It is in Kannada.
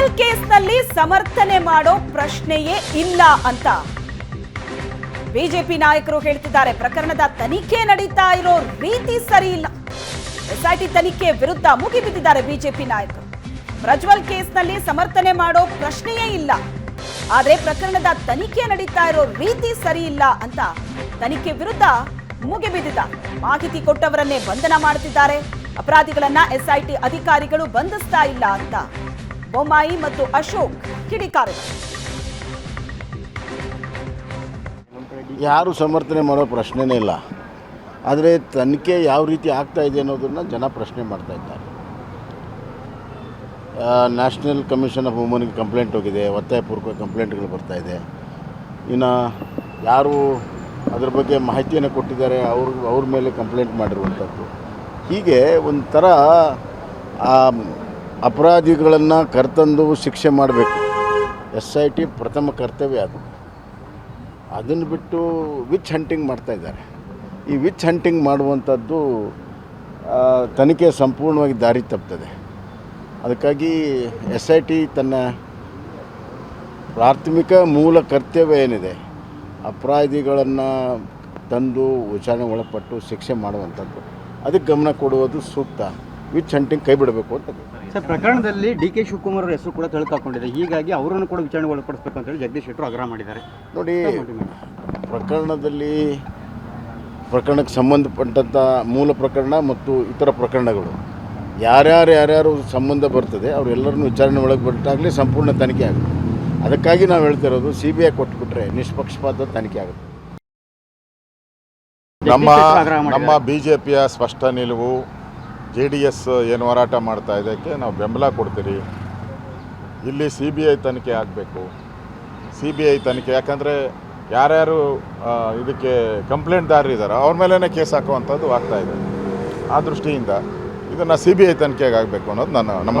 ಪ್ರಜ್ವಲ್ ಕೇಸ್ನಲ್ಲಿ ಸಮರ್ಥನೆ ಮಾಡೋ ಪ್ರಶ್ನೆಯೇ ಇಲ್ಲ ಅಂತ. ಬಿಜೆಪಿ ನಾಯಕರು ಹೇಳ್ತಿದ್ದಾರೆ, ಪ್ರಕರಣದ ತನಿಖೆ ನಡೀತಾ ಇರೋ ರೀತಿ ಸರಿ ಇಲ್ಲ. ಎಸ್ಐಟಿ ತನಿಖೆ ವಿರುದ್ಧ ಮುಗಿಬಿದ್ದಿದ್ದಾರೆ ಬಿಜೆಪಿ ನಾಯಕರು. ಪ್ರಜ್ವಲ್ ಕೇಸ್ನಲ್ಲಿ ಸಮರ್ಥನೆ ಮಾಡೋ ಪ್ರಶ್ನೆಯೇ ಇಲ್ಲ. ಆದ್ರೆ ಪ್ರಕರಣದ ತನಿಖೆ ನಡೀತಾ ಇರೋ ರೀತಿ ಸರಿ ಇಲ್ಲ ಅಂತ ತನಿಖೆ ವಿರುದ್ಧ ಮುಗಿಬಿದ್ದ ಮಾಹಿತಿ ಕೊಟ್ಟವರನ್ನೇ ಬಂಧನ ಮಾಡುತ್ತಿದ್ದಾರೆ. ಅಪರಾಧಿಗಳನ್ನ ಎಸ್ಐಟಿ ಅಧಿಕಾರಿಗಳು ಬಂಧಿಸ್ತಾ ಇಲ್ಲ ಅಂತ. ಬೊಮ್ಮಾಯಿ ಮತ್ತು ಅಶೋಕ್ ಕಿಡಿಕಾರು. ಯಾರು ಸಮರ್ಥನೆ ಮಾಡೋ ಪ್ರಶ್ನೆನೇ ಇಲ್ಲ. ಆದರೆ ತನಿಖೆ ಯಾವ ರೀತಿ ಆಗ್ತಾ ಇದೆ ಅನ್ನೋದನ್ನು ಜನ ಪ್ರಶ್ನೆ ಮಾಡ್ತಾ ಇದ್ದಾರೆ. ನ್ಯಾಷನಲ್ ಕಮಿಷನ್ ಆಫ್ ವುಮನ್ಗೆ ಕಂಪ್ಲೇಂಟ್ ಹೋಗಿದೆ, ಒತ್ತಾಯಪೂರ್ವಕ ಕಂಪ್ಲೇಂಟ್ಗಳು ಬರ್ತಾ ಇದೆ. ಇನ್ನು ಯಾರು ಅದ್ರ ಬಗ್ಗೆ ಮಾಹಿತಿಯನ್ನು ಕೊಟ್ಟಿದ್ದಾರೆ, ಅವ್ರ ಅವ್ರ ಮೇಲೆ ಕಂಪ್ಲೇಂಟ್ ಮಾಡಿರುವಂಥದ್ದು ಹೀಗೆ ಒಂಥರ ಅಪರಾಧಿಗಳನ್ನು ಕರ್ತಂದು ಶಿಕ್ಷೆ ಮಾಡಬೇಕು. ಎಸ್ ಐ ಟಿ ಪ್ರಥಮ ಕರ್ತವ್ಯ ಅದು. ಅದನ್ನು ಬಿಟ್ಟು ವಿಚ್ ಹಂಟಿಂಗ್ ಮಾಡ್ತಾ ಇದ್ದಾರೆ. ಈ ವಿಚ್ ಹಂಟಿಂಗ್ ಮಾಡುವಂಥದ್ದು ತನಿಖೆ ಸಂಪೂರ್ಣವಾಗಿ ದಾರಿ ತಪ್ತದೆ. ಅದಕ್ಕಾಗಿ ಎಸ್ ಐ ಟಿ ತನ್ನ ಪ್ರಾಥಮಿಕ ಮೂಲ ಕರ್ತವ್ಯ ಏನಿದೆ, ಅಪರಾಧಿಗಳನ್ನು ತಂದು ವಿಚಾರಣೆ ಒಳಪಟ್ಟು ಶಿಕ್ಷೆ ಮಾಡುವಂಥದ್ದು. ಅದಕ್ಕೆ ಗಮನ ಕೊಡುವುದು ಸೂಕ್ತ. ವಿಚ್ ಹಂಟಿಂಗ್ ಕೈ ಬಿಡಬೇಕು ಅಂತ. ಸರ್ ಪ್ರಕರಣದಲ್ಲಿ ಡಿ ಕೆ ಶಿವಕುಮಾರ್ ಅವರ ಹೆಸರು ಕೂಡ ತಿಳ್ಕೊಂಡಿದೆ ಹೀಗಾಗಿ ಅವರನ್ನು ಕೂಡ ವಿಚಾರಣೆ ಒಳಪಡಿಸಬೇಕು ಅಂತ ಹೇಳಿ ಜಗದೀಶ್ ಶೆಟ್ಟರು ಆಗ್ರಹ ಮಾಡಿದ್ದಾರೆ. ನೋಡಿ ಪ್ರಕರಣದಲ್ಲಿ ಪ್ರಕರಣಕ್ಕೆ ಸಂಬಂಧಪಟ್ಟಂಥ ಮೂಲ ಪ್ರಕರಣ ಮತ್ತು ಇತರ ಪ್ರಕರಣಗಳು. ಯಾರ್ಯಾರು ಯಾರ್ಯಾರು ಸಂಬಂಧ ಬರ್ತದೆ ಅವರೆಲ್ಲರನ್ನು ವಿಚಾರಣೆ ಒಳಗೆ ಬರ್ತಾಗಲೇ ಸಂಪೂರ್ಣ ತನಿಖೆ ಆಗುತ್ತೆ. ಅದಕ್ಕಾಗಿ ನಾವು ಹೇಳ್ತಿರೋದು ಸಿ ಬಿ ಐ ಕೊಟ್ಬಿಟ್ರೆ ನಿಷ್ಪಕ್ಷಪಾತ ತನಿಖೆ ಆಗುತ್ತೆ. ನಮ್ಮ ನಮ್ಮ ಬಿ ಜೆ ಪಿಯ ಸ್ಪಷ್ಟ ನಿಲುವು ಜೆ ಡಿ ಎಸ್ ಏನು ಹೋರಾಟ ಮಾಡ್ತಾ ಇದಕ್ಕೆ ನಾವು ಬೆಂಬಲ ಕೊಡ್ತೀರಿ. ಇಲ್ಲಿ ಸಿ ಬಿ ಐ ತನಿಖೆ ಆಗಬೇಕು. ಸಿ ಬಿ ಐ ತನಿಖೆ, ಯಾಕಂದರೆ ಯಾರ್ಯಾರು ಇದಕ್ಕೆ ಕಂಪ್ಲೇಂಟ್ದಾರರು ಇದ್ದಾರೆ ಅವ್ರ ಮೇಲೇ ಕೇಸ್ ಹಾಕುವಂಥದ್ದು ಆಗ್ತಾಯಿದೆ ಆ ದೃಷ್ಟಿಯಿಂದ ಇದನ್ನು ಸಿ ಬಿ ಐ ತನಿಖೆಗೆ ಆಗಬೇಕು ಅನ್ನೋದು ನನ್ನ, ನಮ್ಮ